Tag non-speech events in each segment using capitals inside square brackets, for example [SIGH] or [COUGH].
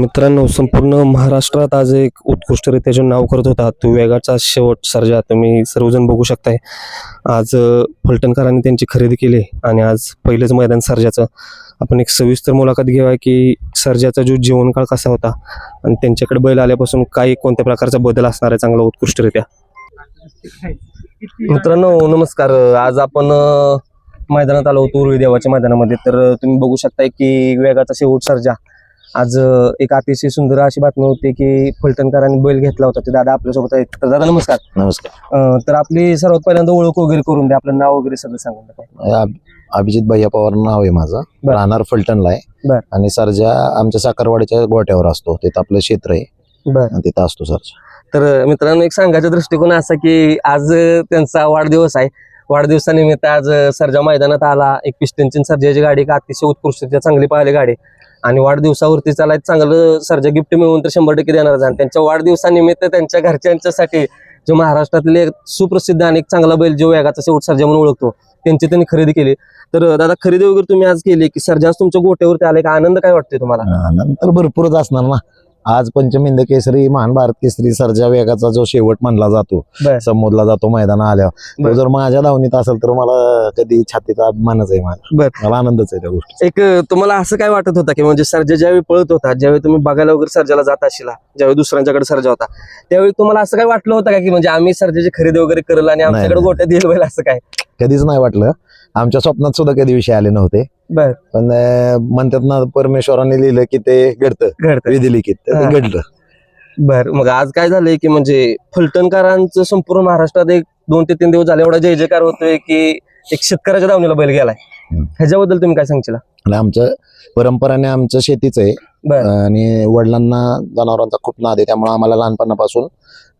मित्रांनो संपूर्ण महाराष्ट्रात आज एक उत्कृष्टरित्या नाव करत होता तो वेगाचा शेवट सर्जा तुम्ही सर्वजण बघू शकताय. आज फलटणकरांनी त्यांची खरेदी केली आणि आज पहिलंच मैदान सर्जाचं. आपण एक सविस्तर मुलाखत घेऊया की सर्जाचा जो जीवनकाळ कसा होता आणि त्यांच्याकडे बैल आल्यापासून काही कोणत्या प्रकारचा बदल असणार आहे चांगला उत्कृष्टरित्या? मित्रांनो नमस्कार. आज आपण मैदानात आलो होतो उर्वी देवाच्या मैदानामध्ये. तर तुम्ही बघू शकताय की वेगाचा शेवट सर्जा आज एक अतिशय सुंदर अशी बातमी होती की फलटणकरांनी बैल घेतला होता. ते दादा आपल्यासोबत आहेत. तर दादा नमस्कार. नमस्कार. अ, तर आपली सर्वात पहिल्यांदा ओळख वगैरे करून द्या. आपलं नाव वगैरे सगळं सांगून द्या अभ- अभिजित भैया पवार नाव आहे माझं. बर. राहणार फलटणला आहे. बर. आणि सरजा आमच्या साखरवाडीच्या गोट्यावर असतो. तिथं आपलं क्षेत्र आहे. बरं. आणि तिथं असतो सरजा. तर मित्रांनो एक सांगायचा दृष्टिकोन असा की आज अ, त्यांचा वाढदिवस आहे. वाढदिवसानिमित्त आज अ, सर्जा मैदानात आला. एक पिस्टनची सर्जाची गाडी एक अतिशय उत्कृष्ट चांगली पाहिली गाडी. आणि वाढदिवसावरती चालायचं एक चांगलं सर्जा गिफ्ट मिळवून तर शंभर टक्के देणार आणि त्यांच्या वाढदिवसानिमित्त त्यांच्या घरच्यांच्यासाठी जो महाराष्ट्रातले एक सुप्रसिद्ध आणि एक चांगला बैल जो वेगाचा शेवट सर्जा म्हणून ओळखतो त्यांची त्यांनी खरेदी केली. तर दादा खरेदी वगैरे तुम्ही आज केली की सर्जा तुमच्या गोट्यावरती आले का आनंद काय वाटतोय तुम्हाला? आनंद तर भरपूरच असणार ना. आज पंचमिंद केसरी महान भारत केसरी सरजा वेगाचा जो शेवट मानला जातो बर. संबोधला जातो मैदाना आल्यावर बर. तो जर माझ्या धावणीत असेल तर मला कधी छातीचा अभिमानच आहे माझा. मला आनंदच आहे त्या गोष्टी एक अ, तुम्हाला असं काय वाटत होता की म्हणजे सर्जा ज्यावेळी पळत होता ज्यावेळी तुम्ही बघायला वगैरे सर्जाला जात अशिला ज्यावेळी दुसऱ्यांच्याकडे सर्जा होता त्यावेळी तुम्हाला असं काय वाटलं होतं का की म्हणजे आम्ही सर्जाची खरेदी वगैरे करेल आणि आमच्याकडे नाही. येईल बैल असं काय कधीच नाही वाटलं आमच्या स्वप्नात सुद्धा कधी विषय आले नव्हते. बर. पण म्हणतात ना परमेश्वराने लिहिलं की ते घडतं. विधी लिखित. ते घडलं. बर. मग आज काय झालंय की म्हणजे फलटणकरांचं संपूर्ण महाराष्ट्रात एक दोन ते तीन दिवस झाले एवढा जय जयकार होतोय की एक शेतकऱ्याच्या दावणीला बैल गेलाय. ह्याच्याबद्दल तुम्ही काय सांगशील? आणि आमचं परंपराने आमचं शेतीच आहे. बर. आणि वडिलांना जनावरांचा खूप नाद आहे त्यामुळे आम्हाला लहानपणापासून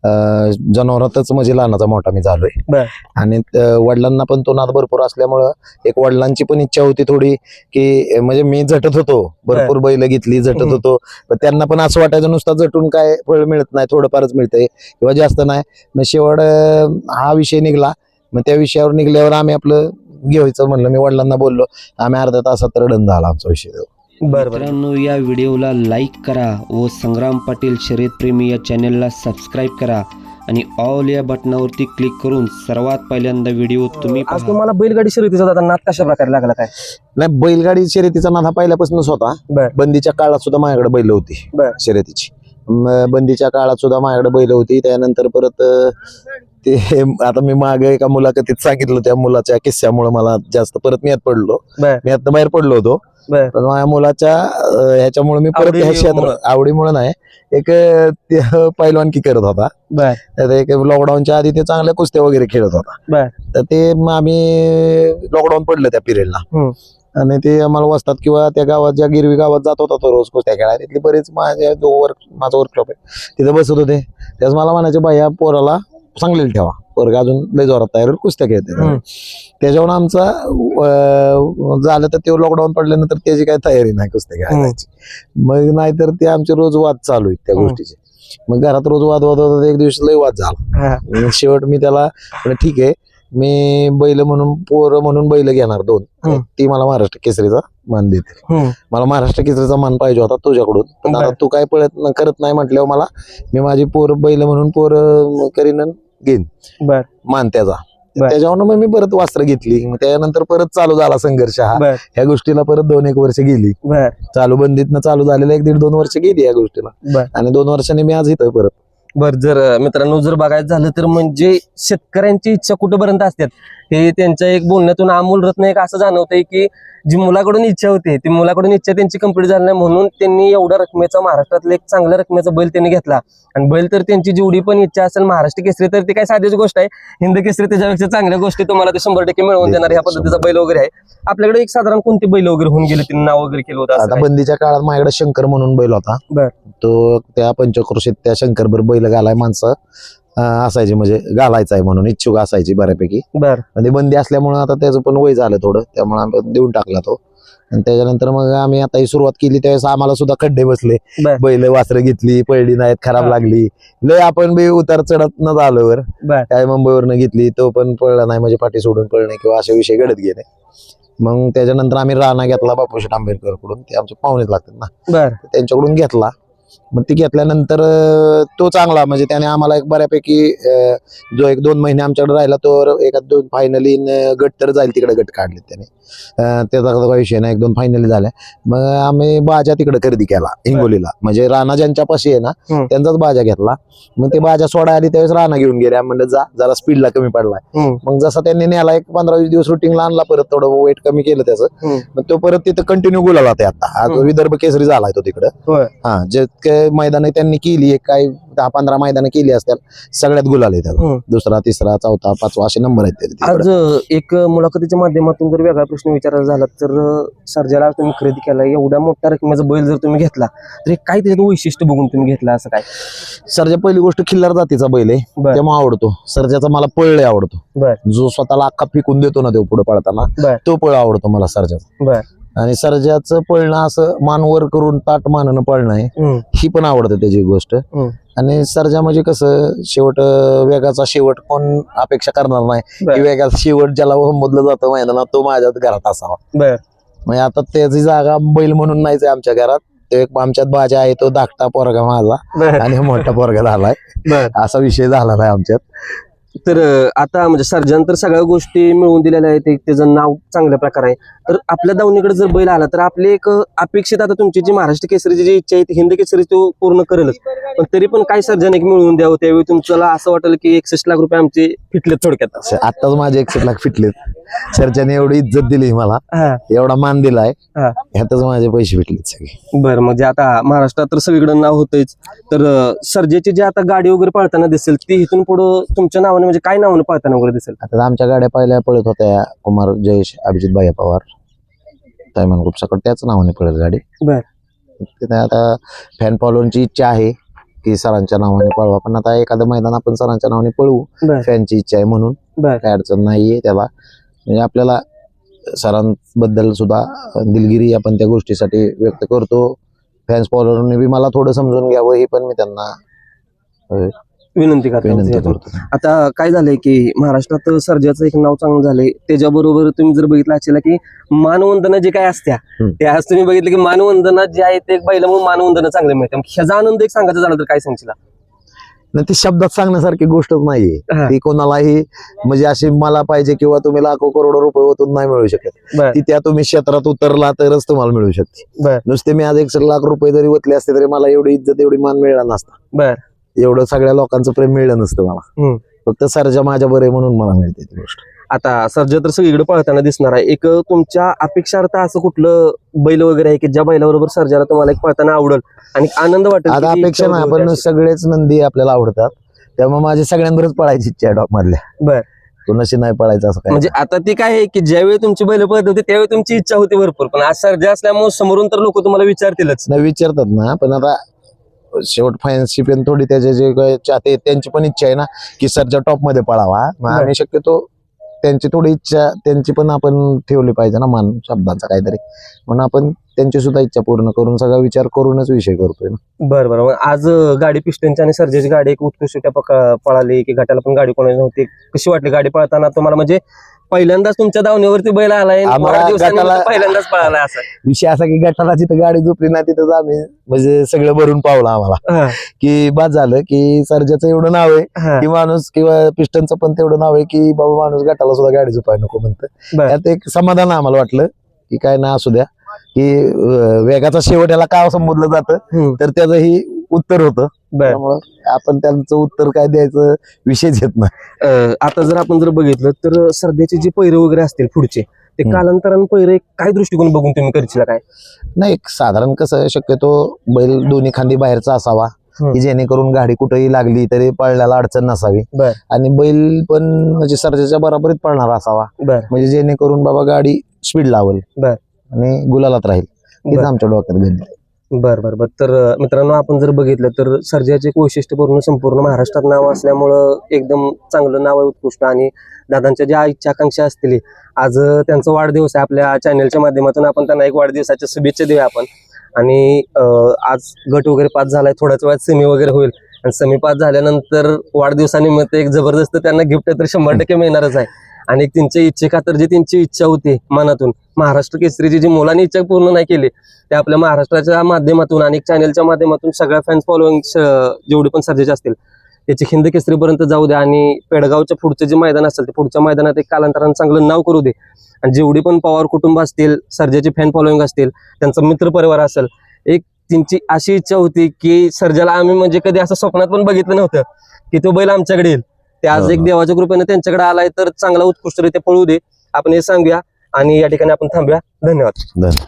अं, जनावरातच म्हणजे लहानाचा मोठा मी झालोय. बर. आणि त- वडिलांना पण तो नाद भरपूर असल्यामुळं एक वडिलांची पण इच्छा होती थोडी की म्हणजे मी झटत होतो. भरपूर बैल घेतली झटत हम्म. होतो. पण त्यांना पण असं वाटायचं नुसतं झटून काय फळ मिळत नाही थोडंफारच मिळतंय किंवा जास्त नाही. मग शेवट अं, हा विषय निघला. मग त्या विषयावर निघल्यावर आम्ही आपलं घ्यायचं म्हणलं मी वडिलांना बोललो आम्ही अर्ध्या तासात रडण झाला आमचा विषय तो. बर बर मित्रांनो या व्हिडिओला लाईक करा व संग्राम पाटील शर्यतप्रेमी या चॅनलला सबस्क्राईब करा आणि ऑल या बटनावरती क्लिक करून सर्वात पहिल्यांदा व्हिडिओ तुम्ही आज तुम्हाला बैलगाडी शर्यतीचा दादा नाद कशा प्रकारे लागला काय नाही बैलगाडी शर्यतीचा नाद हा पहिल्यापासूनच होता. बंदीच्या काळात सुद्धा माझ्याकडे बैल होती. शर्यतीची बंदीच्या काळात सुद्धा माझ्याकडे बैल होती त्यानंतर परत ते [LAUGHS] आता मी मागे एका मुलाखतीत सांगितलं त्या मुलाच्या किस्स्यामुळे मला जास्त परत मी यात पडलो. मी आता बाहेर पडलो होतो. पण माझ्या मुलाच्या ह्याच्यामुळे मी परत ह्या आवडीमुळं. क्षेत्रात आवडीमुळे नाही एक [LAUGHS] पैलवानकी करत होता एक लॉकडाऊनच्या आधी ते चांगल्या कुस्त्या वगैरे खेळत होता. तर ते आम्ही लॉकडाऊन पडलं त्या पिरियडला. आणि ते आम्हाला वसतात किंवा त्या गावात ज्या गिरवी गावात जात होता तो रोज कुस्त्या खेळायला तिथले बरेच माझ्या जो वर्क माझा वर्कशॉप आहे तिथे बसत होते त्याच मला म्हणायचे बाई पोराला चांगलेलं ठेवा पोरग अजून लय जोरात तयार कुस्त्या खेळते. त्याच्यावर आमचा झालं तर ते लॉकडाऊन पडल्यानंतर त्याची काही तयारी नाही कुस्त्या खेळायची मग नाहीतर ते आमचे रोज वाद चालू आहेत त्या. गोष्टीचे मग घरात रोज वाद वाद होतात एक दिवशी लय वाद झाला शेवट मी त्याला ठीक आहे मी बैल म्हणून पोर म्हणून बैल घेणार दोन. ती मला महाराष्ट्र केसरीचा मान देते. मला महाराष्ट्र केसरीचा मान पाहिजे होता तुझ्याकडून पण आता. तू काय पळत करत नाही म्हटल्यावर मला मी माझी पोर बैल म्हणून पोर करीन घेईन. बर. मान त्याचा. त्याच्यावर मग मी परत वस्त्र घेतली. मग त्यानंतर परत चालू झाला संघर्ष हा. बर. ह्या गोष्टीला परत दोन एक वर्ष गेली. बर. चालू बंदीतनं चालू झालेलं एक दीड दोन वर्ष गेली या गोष्टीला. बर. आणि दोन वर्षांनी मी आज इथं परत. बर जर अ, मित्रांनो जर बघायचं झालं तर म्हणजे शेतकऱ्यांची इच्छा कुठेपर्यंत असतात हे त्यांच्या एक बोलण्यातून अमोल रत्न एक असं जाणवतंय की जी मुलाकडून इच्छा होती ती मुलाकडून इच्छा त्यांची कंप्लीट झाली नाही म्हणून त्यांनी एवढ्या रकमेचा महाराष्ट्रातला एक चांगल्या रकमेचा बैल त्यांनी घेतला. आणि बैल तर त्यांची जेवढी पण इच्छा असेल महाराष्ट्र केसरी तर ती काय साधीच गोष्ट आहे. हिंद केसरी त्याच्यापेक्षा चांगल्या गोष्टी तुम्हाला ते शंभर टक्के मिळवून देणार ह्या पद्धतीचा बैल वगैरे आहे. आपल्याकडे एक साधारण कोणते बैल वगैरे होऊन गेले त्यांनी नाव वगैरे केलं होतं आता? बंदीच्या काळात माझ्याकडे शंकर म्हणून बैल होता. तो त्या पंचक्रोशीत त्या शंकरभर बैल घालाय माणसं. असायची म्हणजे घालायचं आहे म्हणून इच्छुक असायची बऱ्यापैकी. बर. ती बंदी असल्यामुळे आता त्याचं पण वय झालं थोडं त्यामुळे आम्ही देऊन टाकला तो. आणि त्याच्यानंतर मग आम्ही आता ही सुरुवात केली त्यावेळेस आम्हाला सुद्धा खड्डे बसले. बैल वासरं घेतली पळली नाहीत खराब. लागली. लय आपण बी उतार चढत न झालोवर काय मुंबईवरनं घेतली तो पण पळला नाही म्हणजे पाठी सोडून पळणे किंवा असे विषय घडत गेले. मग त्याच्यानंतर आम्ही राणा घेतला बापूशी आंबेडकरकडून ते आमचे पाहुणेच लागतात ना. त्यांच्याकडून घेतला. मग ती घेतल्यानंतर तो चांगला. म्हणजे त्याने आम्हाला एक बऱ्यापैकी जो एक दोन महिने आमच्याकडे राहिला तो एका दोन फायनली गट तर जाईल तिकडे गट काढले त्याने. त्याचा काही विषय नाही. एक दोन फायनली झाल्या. मग आम्ही बाजा तिकडे खरेदी केला हिंगोलीला. म्हणजे राणा ज्यांच्या पाशी आहे ना. त्यांचाच बाजा घेतला. मग ते बाजा सोडा आली त्यावेळेस राणा घेऊन गेले आम्ही म्हणलं जा जरा स्पीडला कमी पडलाय. मग जसा त्यांनी नेला एक पंधरा वीस दिवस रुटीनला आणला परत थोडं वेट कमी केलं त्याचं. मग तो परत तिथं कंटिन्यू गुलाला ते आता. विदर्भ केसरी झालाय तो तिकडं. हा जे मैदान त्यांनी केली एक काही दहा पंधरा मैदानं केली असतील सगळ्यात गुलाल त्याला हम्म. दुसरा तिसरा चौथा पाचवा असे नंबर आहेत आज एक मुलाखतीच्या माध्यमातून जर वेगळा प्रश्न विचारायचा झाला तर सर्जाला तुम्ही खरेदी केला एवढ्या मोठ्या रकमेचा बैल जर तुम्ही घेतला तर एक काय त्याच्यात वैशिष्ट्य बघून तुम्ही घेतला असं काय सरजा पहिली गोष्ट खिल्लार जातीचा बैल आहे. त्यामुळे आवडतो सरजाचा मला पळ आवडतो. जो स्वतःला अख्खा फेकून देतो ना तो पुढे पळताना. तो पळ आवडतो मला सरजाचा. आणि सरजाचं पळणं असं मानवर करून ताट मानणं पळणं आहे. ही पण आवडते त्याची गोष्ट. आणि सरजा म्हणजे कसं शेवट वेगाचा शेवट कोण अपेक्षा करणार नाही. वेगाचा शेवट ज्याला मोदलं जातं मैदानात तो माझ्या घरात असावा. म्हणजे आता त्याची जागा बैल म्हणून नाहीच आहे आमच्या घरात. तो एक आमच्यात बाजा आहे तो धाकटा पोरगा माझा आणि मोठा पोरगा झालाय. असा विषय झाला नाही आमच्यात. तर आता म्हणजे सर्जन तर सगळ्या गोष्टी मिळवून दिलेल्या आहेत. त्याचं नाव चांगल्या प्रकारे आहे. तर आपल्या दावणीकडे जर बैल आला तर आपली एक अपेक्षित आता तुमची जी महाराष्ट्र केसरीची जी इच्छा आहे ती हिंद केसरी तो पूर्ण करेलच. पण तरी पण काय सर्जन एक मिळवून द्यावं त्यावेळी तुमच्याला असं वाटेल की एकसष्ट लाख रुपये आमचे फिटलेत थोडक्यात. आत्ताच माझे एकशे लाख फिटलेत. सरच्याने एवढी इज्जत दिली मला. एवढा मान दिलाय. ह्यातच माझे पैसे भेटलेत सगळे. बरं म्हणजे आता महाराष्ट्रात तर सगळीकडे नाव होतंच तर सर्जेची जी आता गाडी वगैरे पळताना दिसेल ती इथून पुढं तुमच्या नावाने म्हणजे काय नावाने पळताना वगैरे दिसेल? आता आमच्या गाड्या पहिल्या पळत होत्या कुमार जयेश अभिजित भाई पवार. तैमान ग्रुप सकट त्याच नावाने पळत गाडी. बर. आता फॅन फॉलोअरची इच्छा आहे की सरांच्या नावाने पळवा. पण आता एखादं मैदान आपण सरांच्या नावाने पळवू बर. फॅनची इच्छा आहे म्हणून. बर. काय अडचण नाहीये त्याला म्हणजे आपल्याला सरांबद्दल सुद्धा दिलगिरी आपण त्या गोष्टीसाठी व्यक्त करतो. फॅन्स फॉलोअरने बी मला थोडं समजून घ्यावं हे पण मी त्यांना विनंती करतो. विनंती करतो. आता काय झालंय की महाराष्ट्रात सर्जाचं एक नाव चांगलं झालंय. त्याच्याबरोबर तुम्ही जर बघितलं असेल की मानवंदना जे काय असत्या हम्म. ते आज तुम्ही बघितलं की मानवंदना जे आहे ते एक बैलामुळे मानवंदना चांगले मिळते. मग ह्याचा आनंद एक सांगायचं झालं तर काय सांगशील? नाही ती शब्दात सांगण्यासारखी गोष्टच नाहीये. ती कोणालाही म्हणजे अशी मला पाहिजे किंवा तुम्ही लाखो करोडो रुपये ओतून नाही मिळू शकत. बर. ती त्या तुम्ही क्षेत्रात उतरला तरच तुम्हाला मिळू शकते. बर. नुसते मी आज एकशे लाख रुपये जरी ओतले असते तरी मला एवढी इज्जत एवढी मान मिळाला नसता. बर. एवढं सगळ्या लोकांचं प्रेम मिळलं नसतं मला. फक्त सरजा माझ्या बरे म्हणून मला मिळते ती गोष्ट. आता सर्जा तर सगळीकडे पळताना दिसणार आहे. एक तुमच्या अपेक्षार्थ असं कुठलं बैल वगैरे आहे की ज्या बैलाबरोबर सर्जाला तुम्हाला एक पळताना आवडेल? आणि आनंद वाटेल आता अपेक्षा नाही आपण. सगळेच नंदी आपल्याला आवडतात. त्यामुळे माझी सगळ्यांबरोबर पळायची इच्छा आहे डॉक मधल्या बर. कोणाशी नाही पळायचं असं काय? म्हणजे आता ती काय आहे की ज्यावेळी तुमची बैल पळत होती त्यावेळी तुमची इच्छा होती भरपूर. पण आज सर्जा असल्यामुळे समोरून तर लोक तुम्हाला विचारतीलच. नाही विचारतात ना पण आता शेवट फायन्सची पण थोडी त्याचे जे चाहते त्यांची पण इच्छा आहे ना की सरच्या टॉपमध्ये पळावा मग. आम्ही शक्यतो त्यांची थोडी इच्छा त्यांची पण आपण ठेवली पाहिजे ना मान शब्दांचा काहीतरी म्हणून आपण त्यांची सुद्धा इच्छा पूर्ण करून सगळा विचार करूनच विषय करतोय ना. बरं बरं. मग आज गाडी पिस्टनची आणि सर्जेची गाडी एक उत्कृष्ट पळाली की घाटाला पण गाडी कोणाची नव्हती. कशी वाटली गाडी पळताना? तुम्हाला म्हणजे पहिल्यांदाच तुमच्या दावणीवरती बैल आलाय गटाला- पहिल्यांदाच पळालाय असं. विषय असा की गटाला जिथं गाडी झोपली ना तिथं आम्ही म्हणजे सगळं भरून पावलं आम्हाला. की बाद झालं की सर्जाचं एवढं नाव आहे. की माणूस किंवा पिस्टनचं पण तेवढं नाव आहे की बाबा माणूस गटाला सुद्धा गाडी झोपाय नको म्हणतं. त्यात एक समाधान आम्हाला वाटलं की काय ना असू द्या. की वेगाचा शेवट याला का संबोधलं जातं? तर त्याचं ही उत्तर होतं. आपण त्यांचं उत्तर काय द्यायचं विषयच येत नाही. आता जर आपण जर बघितलं तर सध्याचे जे पैरे वगैरे असतील पुढचे ते. कालांतराने पैरे काय दृष्टिकोन बघून तुम्ही करशील काय? नाही साधारण कसं शक्यतो बैल दोन्ही खांदी बाहेरचा असावा. की जेणेकरून गाडी कुठेही लागली तरी पळण्याला अडचण नसावी. आणि बैल पण म्हणजे सर्जाच्या बरोबरीत पळणारा असावा. म्हणजे जेणेकरून बाबा गाडी स्पीड लावल. बर. आणि गुलालात राहील. हेच बर. आमच्या डोक्यात गणित बर बर बर. तर मित्रांनो आपण जर बघितलं तर सर्जाचे एक वैशिष्ट्यपूर्ण संपूर्ण महाराष्ट्रात नाव असल्यामुळं एकदम चांगलं नाव आहे उत्कृष्ट. आणि दादांच्या ज्या इच्छा आकांक्षा असतील आज त्यांचा वाढदिवस आहे. आपल्या चॅनलच्या माध्यमातून आपण त्यांना एक वाढदिवसाच्या शुभेच्छा देऊया आपण. आणि आज गट वगैरे पास झालाय थोड्याच वेळात सेमी वगैरे होईल. आणि सेमी पास झाल्यानंतर वाढदिवसानिमित्त एक जबरदस्त त्यांना गिफ्ट तर शंभर टक्के मिळणारच आहे. आणि त्यांच्या इच्छेखा तर जी त्यांची इच्छा होती मनातून महाराष्ट्र केसरीची जी मुलांनी इच्छा पूर्ण नाही केली ते आपल्या महाराष्ट्राच्या माध्यमातून आणि चॅनेलच्या माध्यमातून सगळ्या फॅन्स फॉलोईंग जेवढे पण सर्जेचे असतील त्याची हिंद केसरीपर्यंत जाऊ दे आणि पेडगावच्या पुढचं जे मैदान असेल ते पुढच्या मैदानात एक कालांतरानं चांगलं नाव करू दे. आणि जेवढी पण पवार कुटुंब असतील सर्जाचे फॅन फॉलोईंग असतील त्यांचा मित्र परिवार असेल एक त्यांची अशी इच्छा होती की सर्जाला आम्ही म्हणजे कधी असं स्वप्नात पण बघितलं नव्हतं की तो बैल आमच्याकडे येईल. ते आज हा, एक. देवाच्या कृपेने त्यांच्याकडे आलाय तर चांगला उत्कृष्टरित्या पळू दे. आपण हे सांगूया आणि या ठिकाणी आपण थांबूया. धन्यवाद. धन्यवाद.